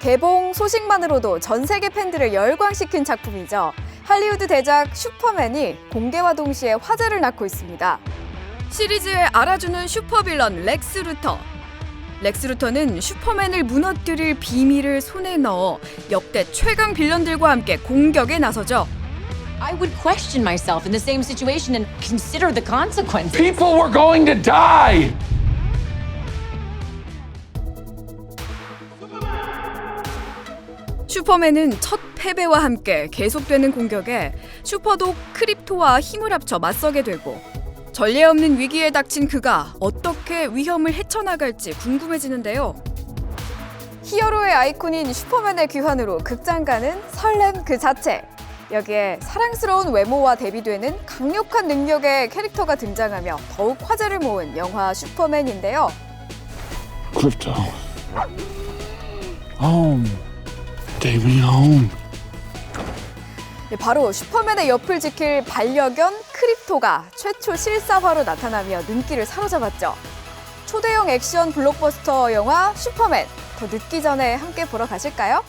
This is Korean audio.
개봉 소식만으로도 전 세계 팬들을 열광시킨 작품이죠. 할리우드 대작 슈퍼맨이 공개와 동시에 화제를 낳고 있습니다. 시리즈에 알아주는 슈퍼빌런 렉스 루터. 렉스 루터는 슈퍼맨을 무너뜨릴 비밀을 손에 넣어 역대 최강 빌런들과 함께 공격에 나서죠. I would question myself in the same situation and consider the consequences. People were going to die. 슈퍼맨은 첫 패배와 함께 계속되는 공격에 슈퍼독 크립토와 힘을 합쳐 맞서게 되고 전례 없는 위기에 닥친 그가 어떻게 위험을 헤쳐나갈지 궁금해지는데요. 히어로의 아이콘인 슈퍼맨의 귀환으로 극장 가는 설렘 그 자체. 여기에 사랑스러운 외모와 대비되는 강력한 능력의 캐릭터가 등장하며 더욱 화제를 모은 영화 슈퍼맨인데요. Crypto. Home. Take me home. 네, 바로 슈퍼맨의 옆을 지킬 반려견 크립토가 최초 실사화로 나타나며 눈길을 사로잡았죠. 초대형 액션 블록버스터 영화 슈퍼맨 더 늦기 전에 함께 보러 가실까요?